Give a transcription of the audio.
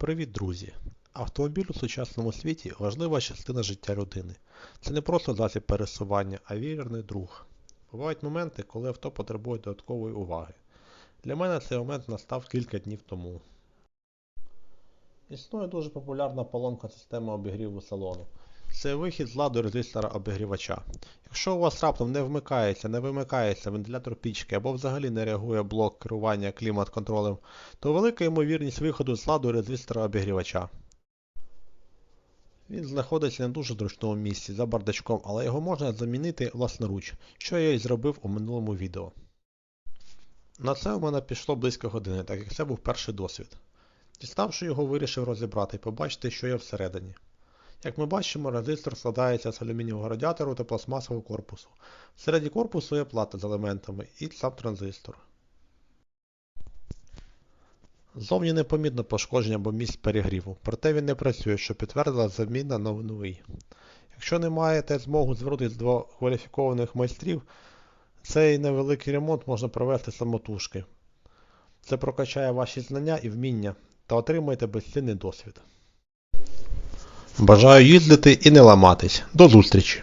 Привіт, друзі! Автомобіль у сучасному світі важлива частина життя людини. Це не просто засіб пересування, а вірний друг. Бувають моменти, коли авто потребує додаткової уваги. Для мене цей момент настав кілька днів тому. Існує дуже популярна поломка системи обігріву салону. Це вихід з ладу резистора обігрівача. Якщо у вас раптом не вмикається, не вимикається вентилятор пічки або взагалі не реагує блок керування клімат-контролем, то велика ймовірність виходу з ладу резистора обігрівача. Він знаходиться на дуже зручному місці за бардачком, але його можна замінити власноруч, що я і зробив у минулому відео. На це у мене пішло близько години, так як це був перший досвід. Діставши його, вирішив розібрати і побачити, що є всередині. Як ми бачимо, резистор складається з алюмінієвого радіатору та пластмасового корпусу. Всередині корпусу є плата з елементами і сам транзистор. Зовні непомітно пошкодження або місць перегріву, проте він не працює, що підтвердила заміна на новий. Якщо не маєте змогу звернутися до кваліфікованих майстрів, цей невеликий ремонт можна провести самотужки. Це прокачає ваші знання і вміння та отримаєте безцінний досвід. Бажаю їздити і не ламатись. До зустрічі!